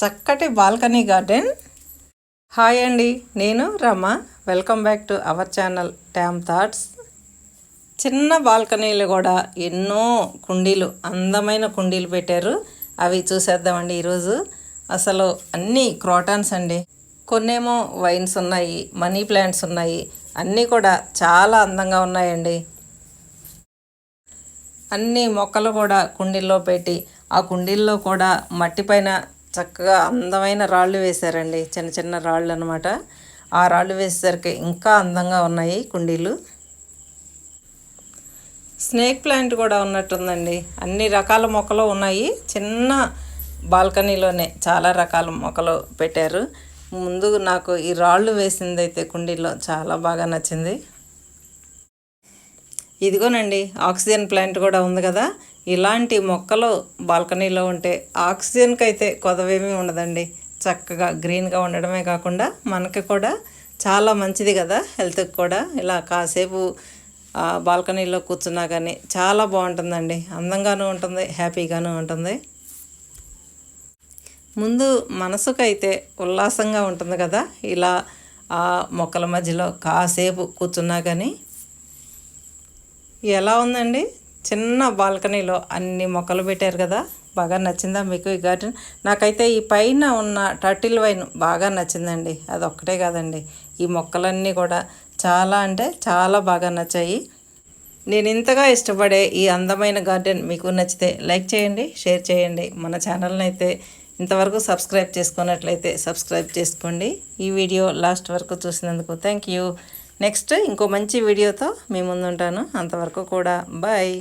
చక్కటి balcony garden. Hi అండి నేను Rama. Welcome back to our channel ట్యామ్ thoughts. చిన్న బాల్కనీలు కూడా ఎన్నో కుండీలు అందమైన కుండీలు పెట్టారు. అవి చూసేద్దామండి ఈరోజు. అసలు అన్నీ క్రోటాన్స్ అండి. కొన్నేమో వైన్స్ ఉన్నాయి మనీ ప్లాంట్స్ ఉన్నాయి. అన్నీ కూడా చాలా అందంగా ఉన్నాయండి. అన్ని మొక్కలు కూడా కుండీల్లో పెట్టి ఆ కుండీల్లో కూడా మట్టి పైన చక్కగా అందమైన రాళ్ళు వేశారండి. చిన్న చిన్న రాళ్ళు అనమాట ఆ రాళ్ళు వేసేసరికి ఇంకా అందంగా ఉన్నాయి కుండీలు. స్నేక్ ప్లాంట్ కూడా ఉన్నట్టుందండి. అన్ని రకాల మొక్కలు ఉన్నాయి. చిన్న బాల్కనీలోనే చాలా రకాల మొక్కలు పెట్టారు. ముందు నాకు ఈ రాళ్ళు వేసిందైతే కుండీలో చాలా బాగా నచ్చింది. ఇదిగోనండి ఆక్సిజన్ ప్లాంట్ కూడా ఉంది కదా. ఇలాంటి మొక్కలు బాల్కనీలో ఉంటే ఆక్సిజన్కి అయితే కొదవేమీ ఉండదండి. చక్కగా గ్రీన్గా ఉండడమే కాకుండా మనకి కూడా చాలా మంచిది కదా హెల్త్కి కూడా. ఇలా కాసేపు బాల్కనీలో కూర్చున్నా కానీ చాలా బాగుంటుందండి. అందంగానూ ఉంటుంది హ్యాపీగాను ఉంటుంది. ముందు మనసుకైతే ఉల్లాసంగా ఉంటుంది కదా. ఇలా ఆ మొక్కల మధ్యలో కాసేపు కూర్చున్నా కానీ ఎలా ఉందండి? చిన్న బాల్కనీలో అన్ని మొక్కలు పెట్టారు కదా బాగా నచ్చిందా మీకు ఈ గార్డెన్? నాకైతే ఈ పైన ఉన్న టర్టిల్ వైన్ బాగా నచ్చిందండి. అది ఒక్కటే కాదండి. ఈ మొక్కలన్నీ కూడా చాలా అంటే చాలా బాగా నచ్చాయి. నేను ఇంతగా ఇష్టపడే ఈ అందమైన గార్డెన్ మీకు నచ్చితే లైక్ చేయండి షేర్ చేయండి. మన ఛానల్ని అయితే ఇంతవరకు సబ్స్క్రైబ్ చేసుకున్నట్లయితే సబ్స్క్రైబ్ చేసుకోండి. ఈ వీడియో లాస్ట్ వరకు చూసినందుకు థ్యాంక్ యూ. నెక్స్ట్ ఇంకో మంచి వీడియోతో మీ ముందుంటాను. అంతవరకు కూడా బాయ్.